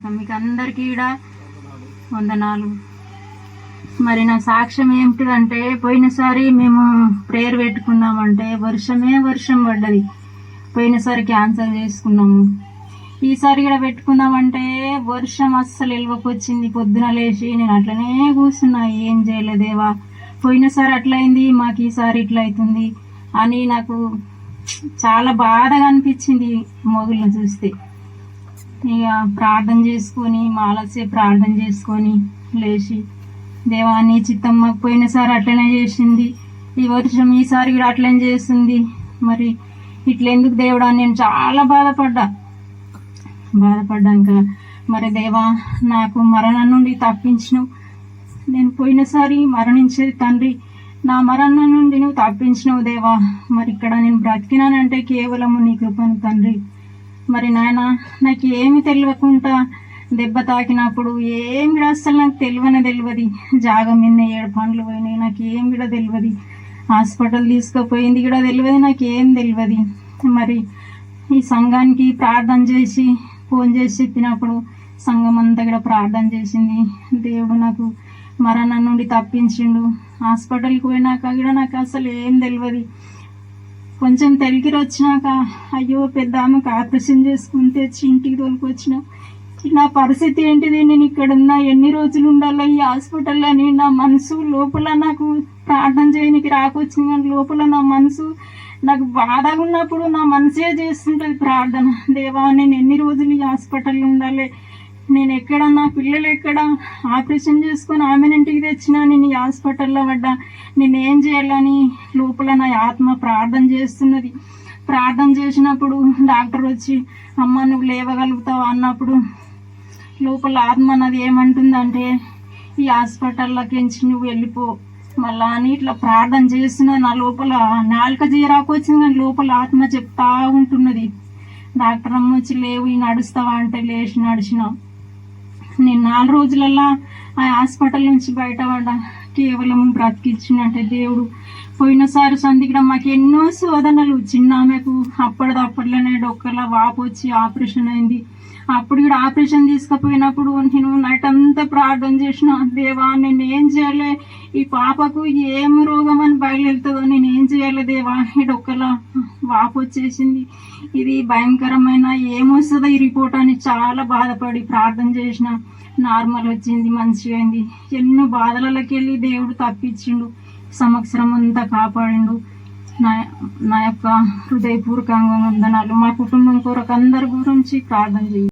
మీకు అందరికీ కూడా వందనాలు. మరి నా సాక్ష్యం ఏమిటిదంటే పోయినసారి మేము ప్రేయర్ పెట్టుకున్నామంటే వర్షమే వర్షం పడ్డది. పోయినసారి క్యాన్సల్ చేసుకున్నాము. ఈసారి కూడా పెట్టుకుందామంటే వర్షం అస్సలు వెళ్ళకొచ్చింది పొద్దున లేచి నేను అట్లనే కూర్చున్నా. ఏం చేయలేదేవా పోయినసారి అట్లయింది మాకు ఈసారి ఇట్లా అవుతుంది అని నాకు చాలా బాధగా అనిపించింది మొగులను చూస్తే. ఇక ప్రార్థన చేసుకొని మాలసే ప్రార్థన చేసుకొని లేచి దేవాన్ని మాకు పోయినసారి అట్లనే చేసింది. ఈ వర్షం ఈసారి కూడా అట్లనే చేస్తుంది. మరి ఇట్లెందుకు దేవుడా? నేను చాలా బాధపడ్డా. బాధపడ్డాక మరి దేవా నాకు మరణం నుండి తప్పించినవు. నేను పోయినసారి మరణించేది తండ్రి నా మరణం నుండి నువ్వు తప్పించినవు దేవా. మరి ఇక్కడ నేను బ్రతికినానంటే కేవలము నీ కృపను తండ్రి. మరి నాయన నాకు ఏమి తెలియకుండా దెబ్బ తాకినప్పుడు ఏమి కూడా అసలు నాకు తెలియనే తెలియదు జాగం మీద ఏడు పండ్లు పోయినాయి నాకు ఏం కూడా తెలియదు హాస్పిటల్ తీసుకుపోయింది కూడా తెలియదు నాకు ఏం తెలియదు మరి ఈ సంఘానికి ప్రార్థన చేసి ఫోన్ చేసి చెప్పినప్పుడు సంఘం అంతా కూడా ప్రార్థన చేసింది. దేవుడు నాకు మరణం నుండి తప్పించిండు. హాస్పిటల్కి పోయినాక కూడా నాకు అసలు ఏం తెలియదు కొంచెం తెలికిరి వచ్చినాక అయ్యో పెద్ద ఆమెకు ఆపరేషన్ చేసుకుని తెచ్చి ఇంటికి తోలుకొచ్చిన. నా పరిస్థితి ఏంటిది? నేను ఇక్కడ ఉన్నా ఎన్ని రోజులు ఉండాలో ఈ హాస్పిటల్లో అని నా మనసు లోపల నాకు ప్రార్థన చేయనికి రాకొచ్చింది కానీ లోపల నా మనసు నాకు బాధగా ఉన్నప్పుడు నా మనసే చేస్తుంటుంది ప్రార్థన. దేవా నేను ఎన్ని రోజులు ఈ హాస్పిటల్లో ఉండాలి? నేను ఎక్కడ నా పిల్లలు ఎక్కడ? ఆపరేషన్ చేసుకొని ఆమెను ఇంటికి తెచ్చినా నేను ఈ హాస్పిటల్లో పడ్డా. నేను ఏం చేయాలని? లోపల నా ఆత్మ ప్రార్థన చేస్తున్నది. ప్రార్థన చేసినప్పుడు డాక్టర్ వచ్చి అమ్మ నువ్వు లేవగలుగుతావు? అన్నప్పుడు లోపల ఆత్మ నాది ఏమంటుందంటే ఈ హాస్పిటల్లోకించి నువ్వు వెళ్ళిపో. మళ్ళా అని ఇట్లా ప్రార్థన చేస్తున్న. నా లోపల నాలుక జీరాకు వచ్చింది కానీ లోపల ఆత్మ చెప్తా ఉంటున్నది. డాక్టర్ అమ్మ వచ్చి లేవు ఈ నడుస్తావా? అంటే లేచి నడిచిన. నేను నాలుగు రోజులల్లా ఆ హాస్పిటల్ నుంచి బయటపడ్డా కేవలం బ్రతికిచ్చినట్టే దేవుడు. పోయినసారి సందిగడం మాకు ఎన్నో శోధనలు చిన్న ఆమెకు. అప్పటిదప్పట్లోనే డొక్కల వాపు వచ్చి ఆపరేషన్ అయింది. అప్పుడు కూడా ఆపరేషన్ తీసుకుపోయినప్పుడు నేను నైట్ అంతా ప్రార్థన చేసిన దేవా నేను ఏం చేయాలి? ఈ పాపకు ఏం రోగం అని బయలుదేరుతుందో నేను ఏం చేయాలి దేవా? ఈ డొక్కల వాపు వచ్చేసింది ఇది భయంకరమైన ఏమొస్తుందో ఈ రిపోర్ట్ అని చాలా బాధపడి ప్రార్థన చేసిన నార్మల్ వచ్చింది మంచిగా అయింది. ఎన్నో బాధలకి వెళ్ళి దేవుడు తప్పించిండు. సంవత్సరం అంతా కాపాడిండు. నా నా యొక్క హృదయపూర్వకంగా వందనాలు. మా కుటుంబం కొరకు అందరి గురించి ప్రార్థన చేయండి